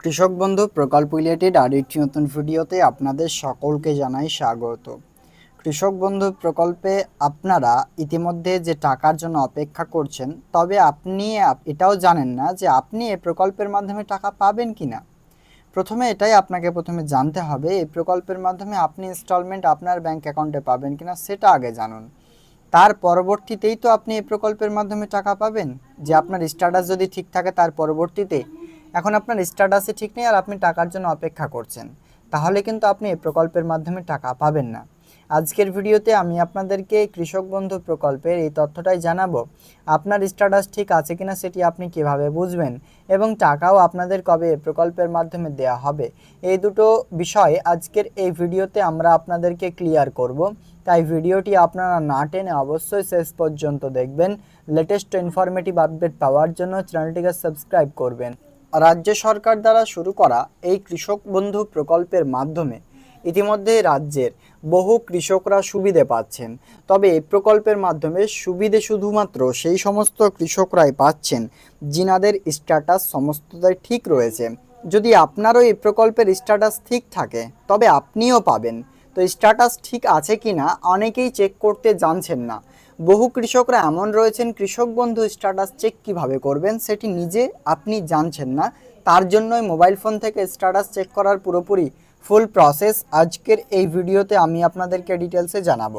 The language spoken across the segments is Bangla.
কৃষক বন্ধু, প্রকল্প রিলেটেড আর একটি নতুন ভিডিওতে আপনাদের সকলকে জানাই স্বাগত। কৃষক বন্ধু, প্রকল্পে আপনারা ইতিমধ্যে যে টাকার জন্য অপেক্ষা করছেন, তবে আপনি এটাও জানেন না যে আপনি এই প্রকল্পের মাধ্যমে টাকা পাবেন কি না প্রথমে এটাই আপনাকে প্রথমে জানতে হবে, এই প্রকল্পের মাধ্যমে আপনি ইনস্টলমেন্ট আপনার ব্যাংক অ্যাকাউন্টে পাবেন কিনা সেটা আগে জানুন। তার পরবর্তীতেই তো আপনি এই প্রকল্পের মাধ্যমে টাকা পাবেন। যে আপনার স্ট্যাটাস যদি ঠিক থাকে, তার পরবর্তীতে এখন আপনার স্ট্যাটাসই ঠিক নেই আর আপনি টাকার জন্য অপেক্ষা করছেন। তাহলে কিন্তু আপনি এই প্রকল্পের মাধ্যমে টাকা পাবেন না। আজকের ভিডিওতে আমি আপনাদেরকে কৃষক বন্ধু প্রকল্পের এই তথ্যটাই জানাব। আপনার স্ট্যাটাস ঠিক আছে কিনা সেটি আপনি কীভাবে বুঝবেন এবং টাকাও আপনাদের কবে প্রকল্পের মাধ্যমে দেওয়া হবে। এই দুটো বিষয় আজকের এই ভিডিওতে আমরা আপনাদেরকে ক্লিয়ার করব। তাই ভিডিওটি আপনারা না টেনে অবশ্যই শেষ পর্যন্ত দেখবেন। লেটেস্ট ইনফরমেটিভ আপডেট পাওয়ার জন্য চ্যানেলটিকে সাবস্ক্রাইব করবেন। রাজ্য সরকার দ্বারা শুরু করা এই কৃষক বন্ধু প্রকল্পের মাধ্যমে ইতিমধ্যে রাজ্যের বহু কৃষকরা সুবিধে পাচ্ছেন। তবে এই প্রকল্পের মাধ্যমে সুবিধে শুধুমাত্র সেই সমস্ত কৃষকরাই পাচ্ছেন যিনাদের স্ট্যাটাস সমস্তটাই ঠিক রয়েছে। যদি আপনারও এই প্রকল্পের স্ট্যাটাস ঠিক থাকে, তবে আপনিও পাবেন। তো স্ট্যাটাস ঠিক আছে কিনা, অনেকেই চেক করতে জানছেন না। বহু কৃষকরা এমন রয়েছেন, কৃষক বন্ধু স্ট্যাটাস চেক কীভাবে করবেন সেটি নিজে আপনি জানছেন না। তার জন্যই মোবাইল ফোন থেকে স্ট্যাটাস চেক করার পুরোপুরি ফুল প্রসেস আজকের এই ভিডিওতে আমি আপনাদেরকে ডিটেলসে জানাব।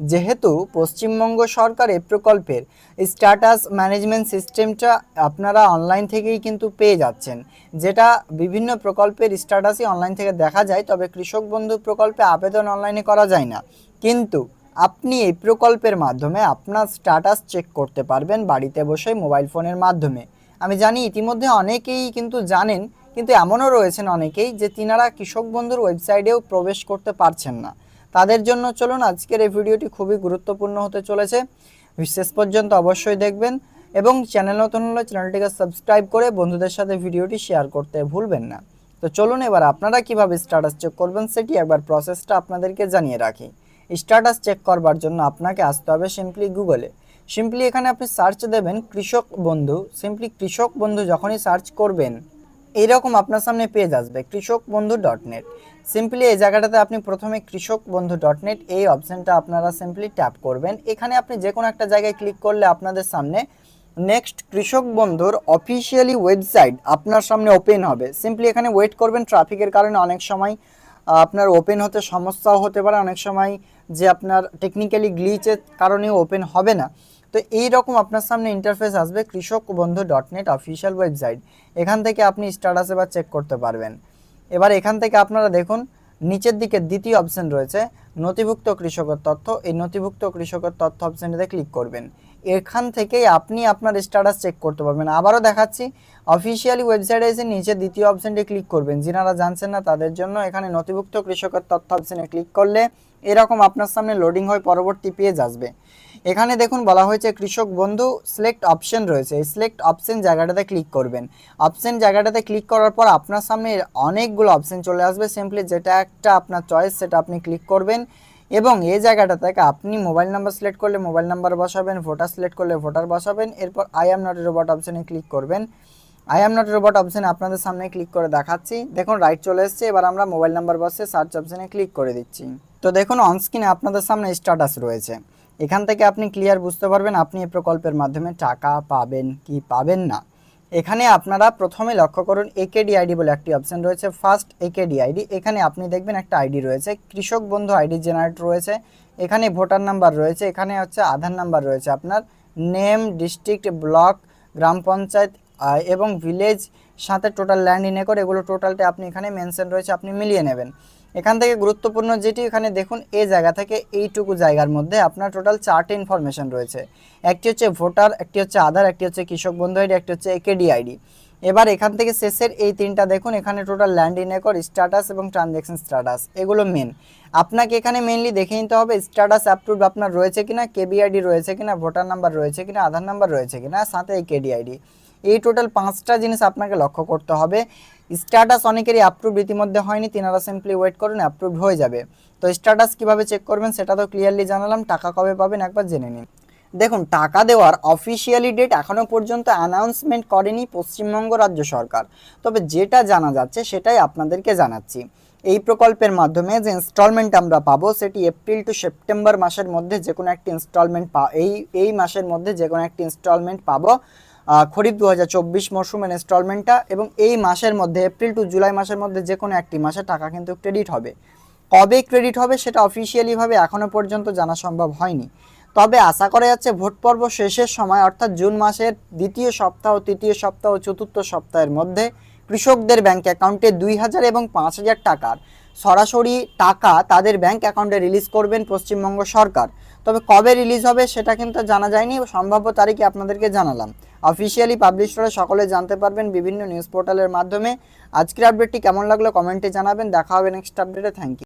যেহেতু পশ্চিমবঙ্গ সরকার এই প্রকল্পের স্ট্যাটাস ম্যানেজমেন্ট সিস্টেমটা আপনারা অনলাইন থেকেই কিন্তু পেয়ে যাচ্ছেন। যেটা বিভিন্ন প্রকল্পের স্ট্যাটাসই অনলাইন থেকে দেখা যায়, তবে কৃষক বন্ধু প্রকল্পে আবেদন অনলাইনে করা যায় না। কিন্তু আপনি এই প্রকল্পের মাধ্যমে আপনার স্ট্যাটাস চেক করতে পারবেন বাড়িতে বসে মোবাইল ফোনের মাধ্যমে। আমি জানি ইতিমধ্যে অনেকেই কিন্তু জানেন, কিন্তু এমনও রয়েছেন অনেকেই যে তিনারা কৃষক বন্ধুর ওয়েবসাইটেও প্রবেশ করতে পারছেন না। তাদের জন্য চলুন আজকের এই ভিডিওটি খুবই গুরুত্বপূর্ণ হতে চলেছে। শেষ পর্যন্ত অবশ্যই দেখবেন এবং চ্যানেল নতুন হলে চ্যানেলটিকে সাবস্ক্রাইব করে বন্ধুদের সাথে ভিডিওটি শেয়ার করতে ভুলবেন না। তো চলুন এবার আপনারা কীভাবে স্ট্যাটাস চেক করবেন সেটি একবার প্রসেসটা আপনাদেরকে জানিয়ে রাখি। স্ট্যাটাস চেক করবার জন্য আপনাকে আসতে হবে সিম্পলি গুগলে সিম্পলি এখানে আপনি সার্চ দেবেন কৃষক বন্ধু। সিম্পলি কৃষক বন্ধু যখনই সার্চ করবেন, এইরকম আপনার সামনে পেজ আসবে, কৃষক বন্ধু ডট নেট সিম্পলি এই জায়গাটাতে আপনি প্রথমে কৃষক বন্ধু ডট নেট এই অপশানটা আপনারা সিম্পলি ট্যাপ করবেন। এখানে আপনি যে কোনো একটা জায়গায় ক্লিক করলে আপনাদের সামনে নেক্সট কৃষক বন্ধুর অফিসিয়ালি ওয়েবসাইট আপনার সামনে ওপেন হবে। সিম্পলি এখানে ওয়েট করবেন ট্রাফিকের কারণে অনেক সময় আপনার ওপেন হতে সমস্যাও হতে পারে। অনেক সময় যে আপনার টেকনিক্যালি গ্লিচের কারণেও ওপেন হবে না। তো এই রকম আপনার সামনে ইন্টারফেস আসবে কৃষক বন্ধু ডট নেট অফিসিয়াল ওয়েবসাইট এখান থেকে আপনি স্ট্যাটাস এবার চেক করতে পারবেন। এবার এখান থেকে আপনারা দেখুন, নিচের দিকে দ্বিতীয় অপশন রয়েছে, নথিভুক্ত কৃষকের তথ্য। এই নথিভুক্ত কৃষকের তথ্য অপশানটিতে ক্লিক করবেন। এখান থেকেই আপনি আপনার স্ট্যাটাস চেক করতে পারবেন। আবারও দেখাচ্ছি অফিসিয়ালি ওয়েবসাইটে এসে নিচে দ্বিতীয় অপশানটি ক্লিক করবেন। যিনারা জানছেন না, তাদের জন্য এখানে নথিভুক্ত কৃষকের তথ্য অপশানে ক্লিক করলে এরকম আপনার সামনে লোডিং হয়ে, পরবর্তী পেজ আসবে। এখানে দেখুন, বলা হয়েছে কৃষক বন্ধু সিলেক্ট অপশন রয়েছে। সিলেক্ট অপশন জায়গাটাতে ক্লিক করবেন। অপশন জায়গাটাতে ক্লিক করার পর আপনার সামনে অনেকগুলো অপশন চলে আসবে। সিম্পলি যেটা একটা আপনার চয়েস সেটা আপনি ক্লিক করবেন। এবং এই জায়গাটা থেকে আপনি মোবাইল নাম্বার সিলেক্ট করলে মোবাইল নাম্বার বসাবেন, ভোটার সিলেক্ট করলে ভোটার বসাবেন, এরপর আই এম নট রোবট অপশানে ক্লিক করবেন। আই এম নট রোবট অপশানে আপনাদের সামনে ক্লিক করে দেখাচ্ছি। দেখুন রাইট চলে এসেছে, এবার আমরা মোবাইল নাম্বার বসে সার্চ অপশনে ক্লিক করে দিচ্ছি। তো দেখুন অনস্ক্রিনে আপনাদের সামনে স্ট্যাটাস রয়েছে। এখান থেকে আপনি ক্লিয়ার বুঝতে পারবেন আপনি এই প্রকল্পের মাধ্যমে টাকা পাবেন কি পাবেন না। এখানে আপনারা প্রথমে লক্ষ্য করুন একেডি আইডি বলে একটি অপশন রয়েছে। ফার্স্ট একেডি আইডি এখানে আপনি দেখবেন একটা আইডি রয়েছে। কৃষক বন্ধু আইডি জেনারেট রয়েছে। এখানে ভোটার নাম্বার রয়েছে। এখানে হচ্ছে আধার নাম্বার রয়েছে আপনার। নেম ডিস্ট্রিক্ট ব্লক গ্রাম পঞ্চায়েত এবং ভিলেজ সাথে টোটাল ল্যান্ড ইনে করে এগুলো টোটালটা আপনি এখানে মেনশন রয়েছে, আপনি মিলিয়ে নেবেন। এখান থেকে গুরুত্বপূর্ণ যেটি, এখানে দেখুন এই জায়গা থেকে এইটুকু জায়গার মধ্যে আপনার টোটাল চারটে ইনফরমেশন রয়েছে। একটি হচ্ছে ভোটার একটি হচ্ছে আধার, একটি হচ্ছে কৃষক বন্ধু আইডি, একটি হচ্ছে একেডি আইডি। এবার এখান থেকে শেষের এই তিনটা দেখুন, এখানে total land in acre status এবং ট্রানজ্যাকশন স্ট্যাটাস এগুলো মেন আপনাকে এখানে মেনলি দেখে নিতে হবে স্ট্যাটাস অ্যাপ্রুভ আপনার রয়েছে কিনা কেবিআইডি রয়েছে কিনা ভোটার নাম্বার রয়েছে কিনা, আধার নাম্বার রয়েছে কিনা, সাথে এই কেডি আইডি এই টোটাল পাঁচটা জিনিস আপনাকে লক্ষ্য করতে হবে। স্ট্যাটাস অনেকেরই অ্যাপ্রুভ ইতিমধ্যে হয়নি, তিনারা সিম্পলি ওয়েট করুন অ্যাপ্রুভ হয়ে যাবে। তো স্ট্যাটাস কীভাবে চেক করবেন সেটা তো ক্লিয়ারলি জানালাম, টাকা কবে পাবেন একবার জেনে নিন। দেখুন, টাকা দেওয়ার অফিসিয়ালি ডেট এখনও পর্যন্ত অ্যানাউন্সমেন্ট করেনি পশ্চিমবঙ্গ রাজ্য সরকার। তবে যেটা জানা যাচ্ছে সেটাই আপনাদেরকে জানাচ্ছি। এই প্রকল্পের মাধ্যমে যে ইনস্টলমেন্ট আমরা পাবো, সেটি এপ্রিল টু সেপ্টেম্বর মাসের মধ্যে যে কোনো একটি ইনস্টলমেন্ট পা এই এই মাসের মধ্যে যে কোনো একটি ইনস্টলমেন্ট পাবো। খরিফ দু হাজার চব্বিশ মরশুমের ইনস্টলমেন্টটা এবং এই মাসের মধ্যে এপ্রিল টু জুলাই মাসের মধ্যে যে কোনো একটি মাসে টাকা কিন্তু ক্রেডিট হবে। কবে ক্রেডিট হবে সেটা অফিসিয়ালিভাবে এখনও পর্যন্ত জানা সম্ভব হয়নি। তবে আশা করা যাচ্ছে ভোট পর্ব শেষের সময়, অর্থাৎ জুন মাসের দ্বিতীয় সপ্তাহ, তৃতীয় সপ্তাহ, চতুর্থ সপ্তাহের মধ্যে কৃষকদের ব্যাংক অ্যাকাউন্টে দুই হাজার এবং পাঁচ হাজার টাকার সরাসরি টাকা তাদের ব্যাংক অ্যাকাউন্টে রিলিজ করবেন পশ্চিমবঙ্গ সরকার। তবে কবে রিলিজ হবে সেটা কিন্তু জানা যায়নি, সম্ভাব্য তারিখে আপনাদেরকে জানালাম। অফিসিয়ালি পাবলিশ করে সকলে জানতে পারবেন বিভিন্ন নিউজ পোর্টালের মাধ্যমে। আজকের আপডেটটি কেমন লাগল কমেন্টে জানাবেন। দেখা হবে নেক্সট আপডেটে থ্যাংক ইউ